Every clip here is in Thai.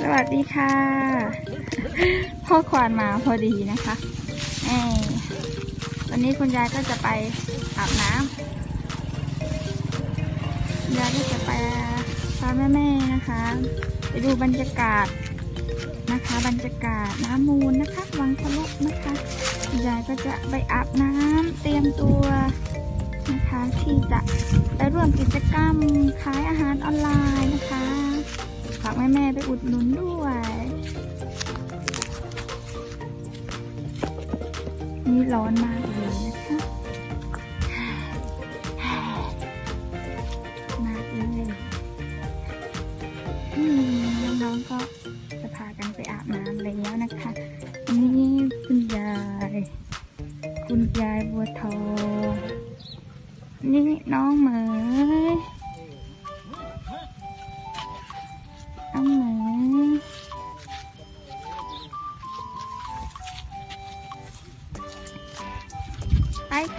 สวัสดีค่ะ พ่อควานมาพอดีนะคะเอ้ยวันนี้คุณยายก็จะไปอาบน้ำยายก็จะไปพาแม่ๆนะคะ ไปดูบรรยากาศนะคะ บรรยากาศน้ำมูลนะคะ วังทะลุนะคะยายก็จะไปอาบน้ำเตรียมตัว ที่จะไปร่วมกิจกรรมขายอาหารออนไลน์นะคะฝากแม่ๆไปอุดหนุนด้วยนี่ร้อนมาก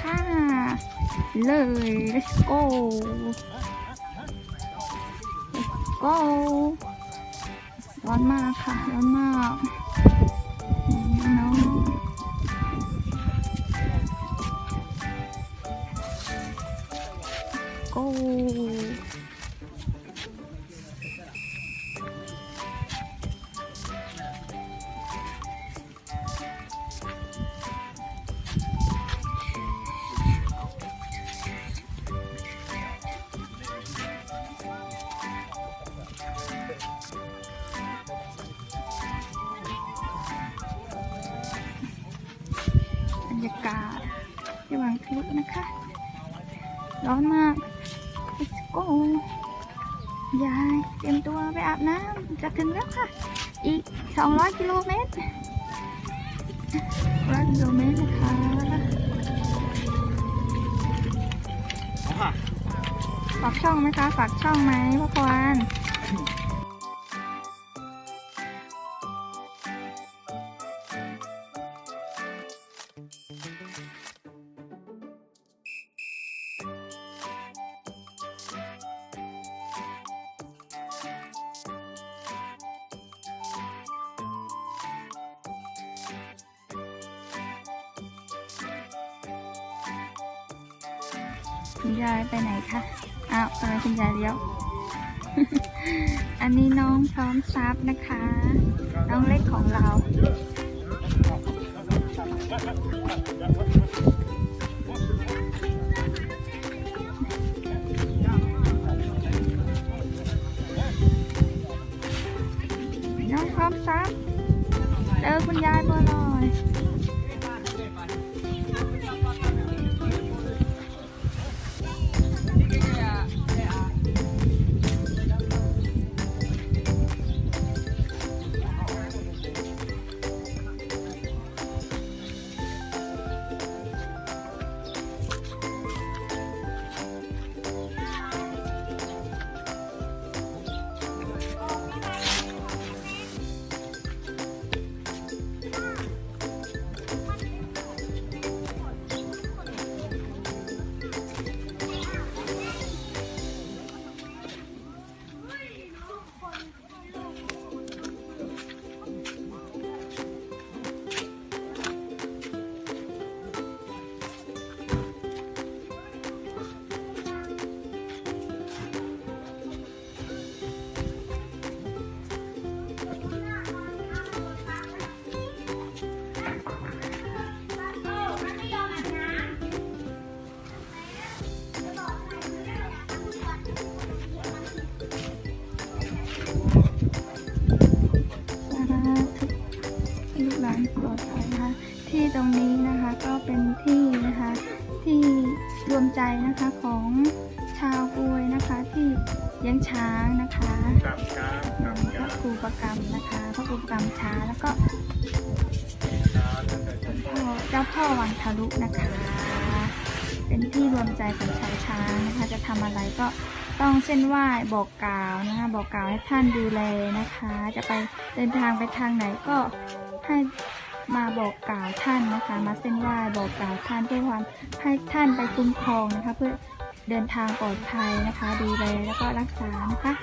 ค่ะ เลย let's go let's go ร้อนมากค่ะ ร้อนมาก ยากาศที่วังคลุนะคะ ร้อนมาก let's go ยายเตรียมตัวไปอาบน้ำจะถึงแล้วค่ะ อีก 200 กิโลเมตร100กิโลเมตรนะคะฝากช่องไหมคะ ฝากช่องไหมพ่อควาน คุณยายไปไหนคะอ้าวทำไมคุณยายเลี้ยว อันนี้น้องพร้อมซับนะคะ น้องเล็กของเรา ลี้ยงช้างนะคะครับครับคพรับคระรับครูประกรรมนะคะพระครูประกรรมช้างแล้วก็พ่อเจ้าพ่อวังทะลุนะคะ เป็นที่รวมใจของชาวช้างนะคะ จะทำอะไรก็ต้องเส้นไหว้บอกกล่าวนะคะบอกกล่าวให้ท่านดูแลนะคะ จะไปเดินทางไปทางไหนก็ให้มาบอกกล่าวท่านนะคะ มาเส้นไหว้บอกกล่าวท่านเพื่อความให้ท่านไปคุ้มครองนะคะ เพื่อ เดินทางปลอดภัยนะคะ ดูแลแล้วก็รักษานะคะ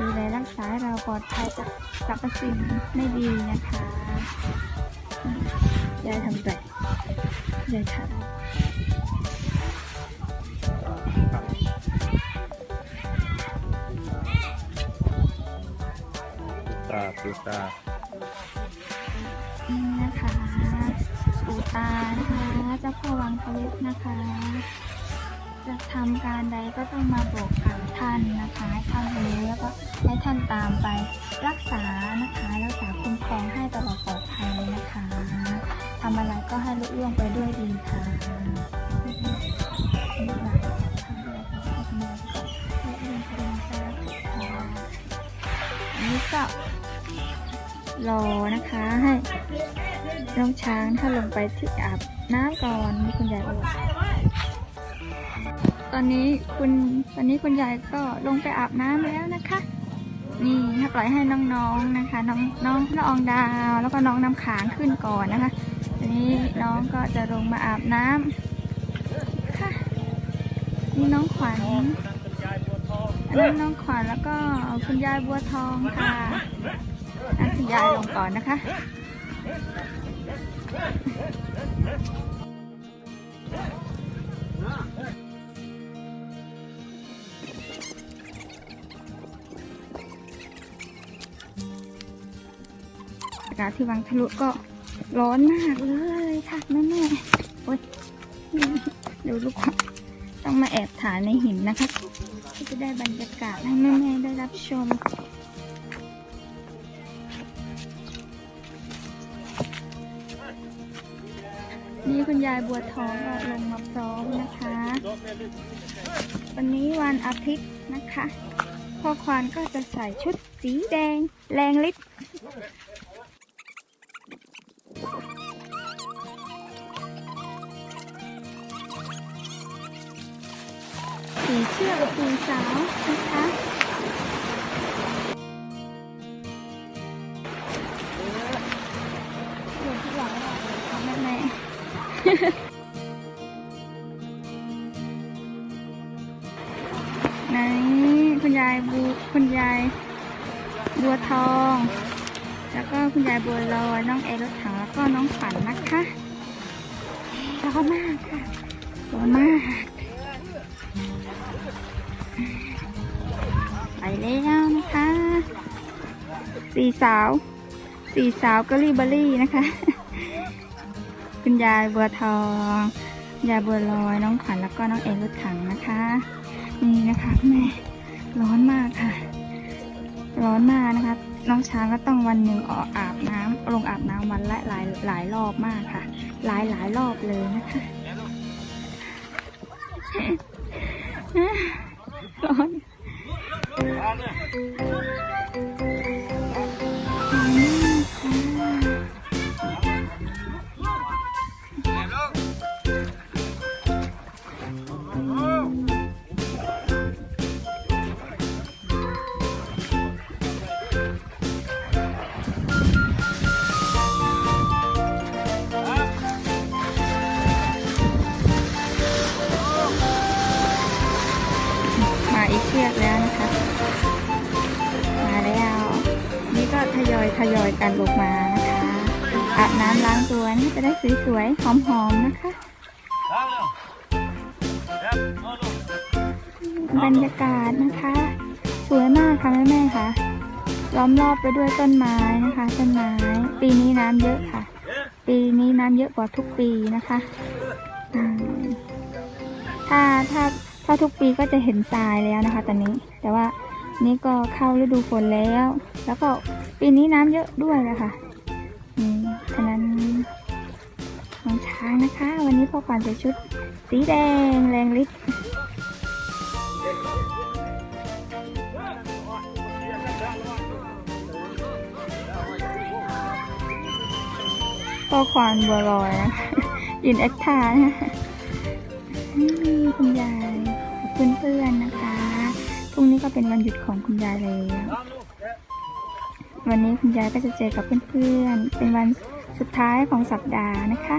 ดูแลรักษาให้เราปลอดภัยจากสรรพสิ่งไม่ดีนะคะอืมยายทำไปยายทำตาปูตานี่นะคะปู่ตานะคะเจ้าพ่อวังทะลุนะคะ จะทำการใดก็ต้องมาบอกกล่าวท่านนะคะให้ท่านรู้แล้วก็ให้ท่านตามไปรักษานะคะรักษาคุ้มครองให้ตลอดปลอดภัยนะคะทำอะไรก็ให้ลุล่วงไปด้วยดีค่ะนนี้ก็รอนะคะให้น้องช้างถ้าลงไปที่อาบน้ำก่อนมีคุณยายโอ ตอนนี้คุณตอนนี้คุณยายก็ลงไปอาบน้ำแล้วนะคะ นี่ถ้าปล่อยให้น้องๆนะคะ น้องน้องละอองดาว แล้วก็น้องน้ำขางขึ้นก่อนนะคะทีนี้น้องก็จะลงมาอาบน้ำค่ะนี่น้องขวัญอันนี้น้องขวัญแล้วก็คุณยายบัวทองค่ะคุณยายลงก่อนนะคะากาศที่วังทะลุก็ร้อนมากเลยค่ะแม่แม่โอ๊ยเดี๋ยวลูกต้องมาแอบถ่ายในหินนะคะก็จะได้บรรยากาศให้แม่แม่ได้รับชมนี่คุณยายบัวทองก็ลงมาพร้อมนะคะ วันนี้วันอาทิตย์นะคะ พ่อควานก็จะใส่ชุดสีแดงแรงฤ สาวนะคะเดี๋ยวที่หลังแม่แม่ไหนคุณยายบูคุณยายบัวทอง แล้วก็คุณยายบัวลอยน้องเอรถถังแล้วก็น้องฝันนะคะร้อนมากค่ะร้อนมาก แล้วนะคะสี่สาวสี่สาวกะลี่เบอรี่นะคะ คุณยายบัวทองยายบัวลอยน้องขวัญแล้วก็น้องเอรถถังนะคะ นี่นะคะแม่ร้อนมากค่ะ ร้อนมากนะคะ น้องช้างก็ต้องวันหนึ่งออกอาบน้ำลงอาบน้ำวันละหลายหลายรอบมากค่ะ หลายหลายรอบเลยนะคะร้อน อื อยทยอยกันลงมานะคะอาบน้ำล้างตัวนี่จะได้สวยๆหอมๆนะคะบรรยากาศนะคะ สวยมากค่ะแม่ๆค่ะล้อมรอบไปด้วยต้นไม้นะคะต้นไม้ ปีนี้น้ำเยอะค่ะ ปีนี้น้ำเยอะกว่าทุกปีนะคะถ้าถ้าถ้าทุกปีก็จะเห็นทรายแล้วนะคะ ตอนนี้แต่ว่า นี่ก็เข้าฤดูฝนแล้ว แล้วก็ปีนี้น้ำเยอะด้วยนะคะอืมฉะนั้นน้องช้างนะคะ วันนี้พ่อขวัญใส่ชุด สีแดงแรงฤทธิ์พ่อควานบัวลอยนะคะยินเอ็กทานะคะนี่คุณยายกับเพื่อนๆนะ ก็เป็นวันหยุดของคุณยายแล้ววันนี้คุณยายก็จะเจอกับเพื่อนๆ เป็นวันสุดท้ายของสัปดาห์นะคะ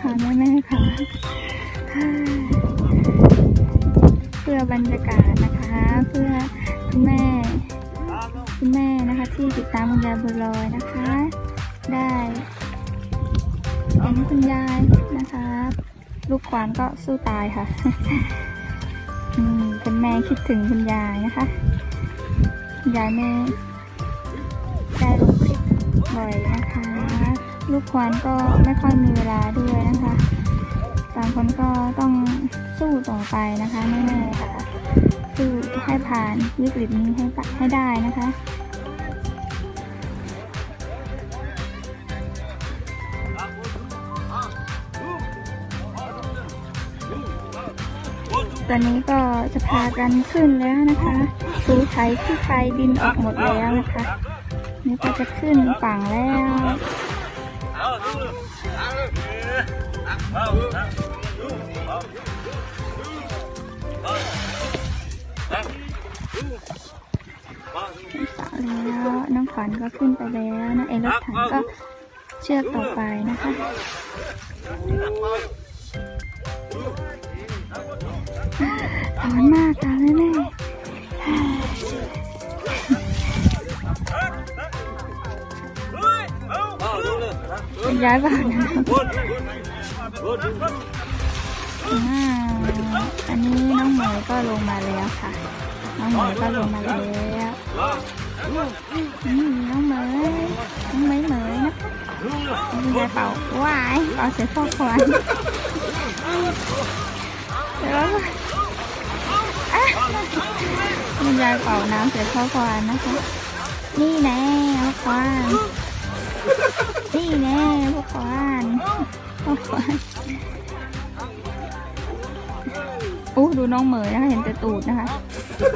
ค่ะแม่ๆค่ะเพื่อบรรยากาศนะคะ เพื่อคุณแม่คุณแม่นะคะที่ติดตามคุณยายบัวลอยนะคะ ได้เห็นคุณยายนะคะ ลูกขวานก็สู้ตายค่ะอืมคุณแม่คิดถึงคุณยายนะคะยายแม่ได้ลงคลิปบ่อยนะคะ ลูกควานก็ไม่ค่อยมีเวลาด้วยนะคะต่างคนก็ต้องสู้ต่อไปนะคะแม่ๆค่ะสู้ให้ผ่านวิกฤตนี้ให้ให้ได้นะคะตอนนี้ก็จะพากันขึ้นแล้วนะคะปูไทยที่ไทยดินออกหมดแล้วนะคะ นี่ก็จะขึ้นฝั่งแล้ว แล้วน้องขวัญก็ขึ้นไปแล้วนะเอรถถังก็เชือกต่อไปนะคะร้อนมากค่ะแม่แม่ ย้ายบ้านอันนี้น้องเหมยก็ลงมาแล้วค่ะ น้องเหมยก็ลงมาแล้วอืมน้องเหมยน้องเหมยเหมยนะคะคุณยายเป่าว้ายเป่าเสียพ่อควันเดี๋ยวอะคุณยายเป่าน้ำเสียพ่อควันนะคะ นี่แน่พ่อควัน นี่แน่พ่อควันพ่อควันอู้ดูน้องเหมยนะคะ เห็นแต่ตูดนะคะ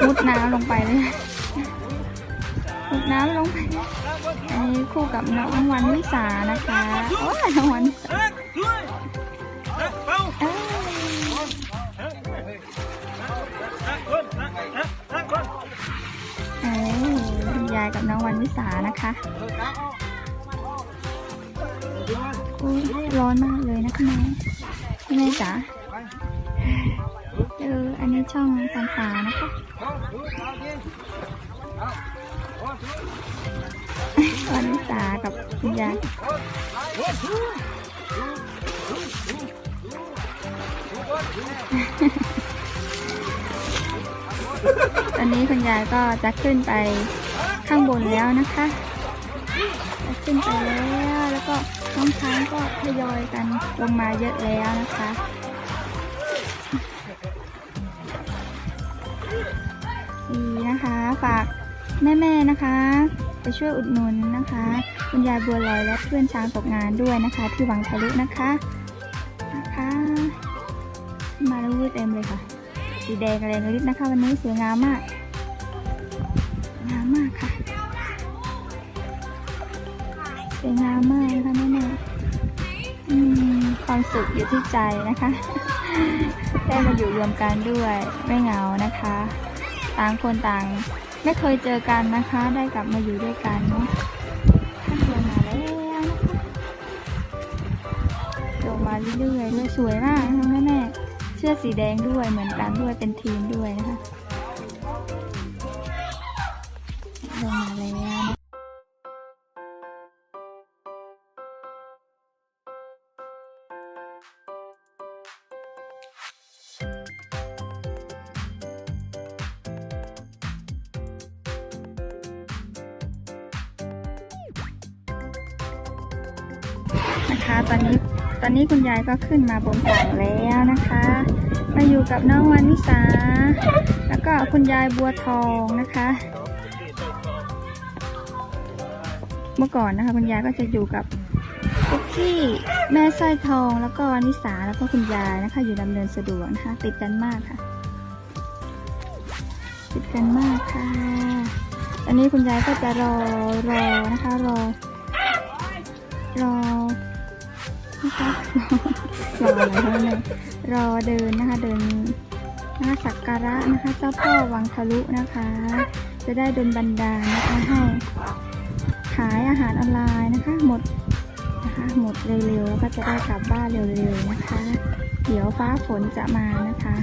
มุดน้ำลงไปเลยมุดน้ำลงไปอันนี้คู่กับน้องวันวิสานะคะ โอ้ยน้องวันวิสาเอ้ยคุณยายกับน้องวันวิสานะคะ ร้อนมากเลยนะคะแม่แม่จ๋าเอออันนี้ช่องฟันฟ้านะคะวันวิสากับคุณยายตอนนี้คุณยายก็จะขึ้นไปข้างบนแล้วนะคะ จะขึ้นไปแล้วแล้วก็ น้องช้างก็ทยอยกันลงมาเยอะแล้วนะคะ ดีนะคะ ฝากแม่ๆนะคะ ไปช่วยอุดหนุนนะคะ คุณยายบัวลอยและเพื่อนช้างตกงานด้วยนะคะ ที่วังทะลุนะคะนะคะมาแล้วเต็มเลยค่ะ สีแดงแรงฤทธิ์นะคะ วันนี้สวยงามมากงามมากค่ะ วยงามมากนะคะแม่ๆอืมความสุขอยู่ที่ใจนะคะ ได้มาอยู่รวมกันด้วยไม่เหงานะคะ ต่างคนต่างไม่เคยเจอกันนะคะ ได้กลับมาอยู่ด้วยกันเนาะท่านลงมาแล้วนะคะลงมาเรื่อยๆเลยสวยมากนะคะแม่แม่เสื้อสีแดงด้วยเหมือนกันด้วยเป็นทีมด้วยนะคะ ก็ขึ้นมาบนฝั่งแล้วนะคะ มาอยู่กับน้องวันวิสา แล้วก็คุณยายบัวทองนะคะ เมื่อก่อนนะคะคุณยายก็จะอยู่กับคุกกี้แม่สร้อยทองแล้วก็วันวิสาแล้วก็คุณยายนะคะ อยู่ดำเนินสะดวกนะคะ ติดกันมากค่ะ ติดกันมากค่ะตอนนี้คุณยายก็จะรอรอนะคะรอรอ นะคะรออะไรคะเนี่ยรอเดินนะคะเดินหนะคะสักการะนะคะ เจ้าพ่อวังทะลุนะคะ จะได้ดลบันดาลนะคะให้ขายอาหารออนไลน์นะคะ หมดนะคะหมดเร็วๆแล้วก็จะได้กลับบ้านเร็วๆนะคะ เดี๋ยวฟ้าฝนจะมานะคะ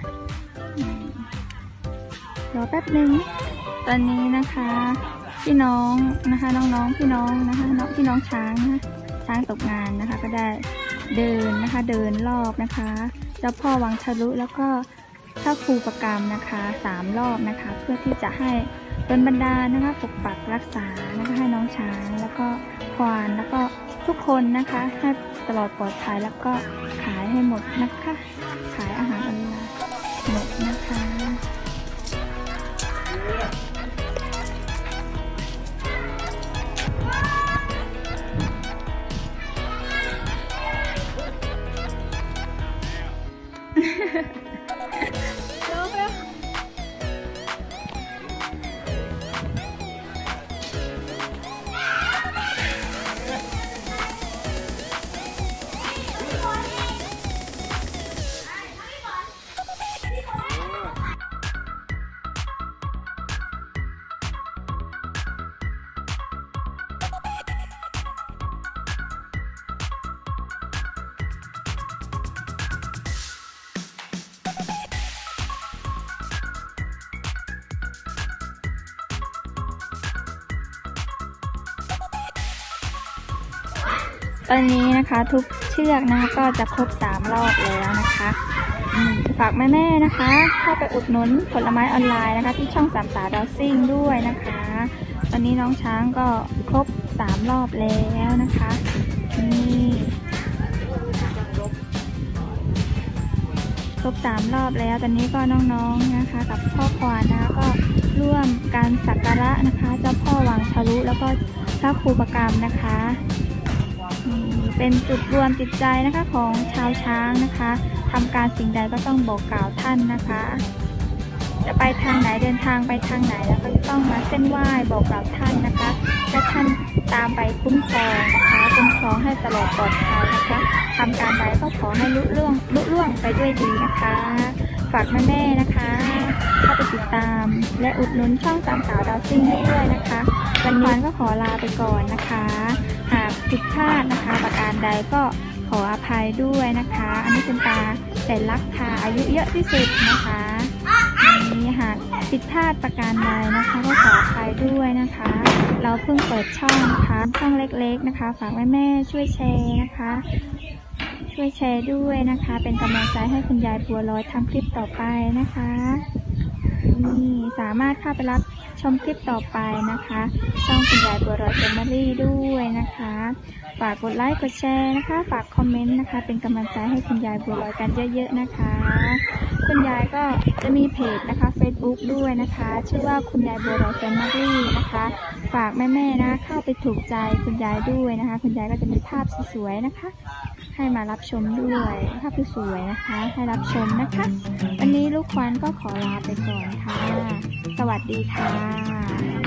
รอแป๊บหนึ่งตอนนี้นะคะ พี่น้องนะคะน้องๆพี่น้องนะคะน้องพี่น้องช้างนะคะช้างตกงานนะคะก็ได้ เดินนะคะ เดินรอบนะคะ เจ้าพ่อวังทะลุแล้วก็ถ้าครูประกรรมนะคะสามรอบนะคะ เพื่อที่จะให้เป็นบรรดานะคะปกปักรักษานะคะให้น้องช้างแล้วก็ควานแล้วก็ทุกคนนะคะให้ตลอดปลอดภัยแล้วก็ขายให้หมดนะคะขาย ตอนนี้นะคะทุกเชือกนะคะก็จะครบสามรอบแล้วนะคะฝากแม่ๆนะคะ เข้าไปอุดหนุนผลไม้ออนไลน์นะคะ ที่ช่องสามสาดอซิ่งด้วยนะคะตอนนี้น้องช้างก็ครบสามรอบแล้วนะคะนี่ครบสามรอบแล้วตอนนี้ก็น้องๆนะคะ กับพ่อควานนะคะก็ร่วมการสักการะนะคะ เจ้าพ่อวังทะลุแล้วก็พระครูประกรรมนะคะ นี่เป็นจุดรวมจิตใจนะคะของชาวช้างนะคะทำการสิ่งใดก็ต้องบอกกล่าวท่านนะคะ จะไปทางไหนเดินทางไปทางไหนแล้วก็ต้องมาเส้นไหว้บอกกล่าวท่านนะคะและท่านตามไปคุ้มครองนะคะคุ้มครองให้ตลอดปลอดภัยนะคะทำการใดก็ขอให้ลุล่วงลุล่วงไปด้วยดีนะคะ ฝากแม่ๆนะคะ เข้าไปติดตาม และอุดหนุนช่องสามสาวดาวซิ่งให้ด้วยนะคะวันนี้ก็ขอลาไปก่อนนะคะ หากผิดพลาดนะคะ ประการใดก็ขออภัยด้วยนะคะ อันนี้คุณตาแต่รักค่ะอายุเยอะที่สุดนะคะอันนี้หากผิดพลาดประการใดนะคะก็ขออภัยด้วยนะคะ เราเพิ่งเปิดช่องนะคะช่องเล็กๆนะคะ ฝากแม่ๆช่วยแชร์นะคะ ช่วยแชร์ด้วยนะคะ เป็นกำลังใจให้คุณยายบัวลอยทำคลิปต่อไปนะคะนี่สามารถเข้าไปรับ ชมคลิปต่อไปนะคะช่องคุณยายบัวลอยแฟมิลี่ด้วยนะคะ ฝากกดไลค์กดแชร์นะคะ ฝากคอมเมนต์นะคะ เป็นกำลังใจให้คุณยายบัวลอยกันเยอะๆนะคะ คุณยายก็จะมีเพจนะคะ Facebook ด้วยนะคะ ชื่อว่าคุณยายบัวลอยแฟมิลี่นะคะ ฝากแม่ๆนะเข้าไปถูกใจคุณยายด้วยนะคะ คุณยายก็จะมีภาพสวยๆนะคะ ให้มารับชมด้วยภาพสวยนะคะ ให้รับชมนะคะ วันนี้ลูกควันก็ขอลาไปก่อนค่ะ สวัสดีค่ะ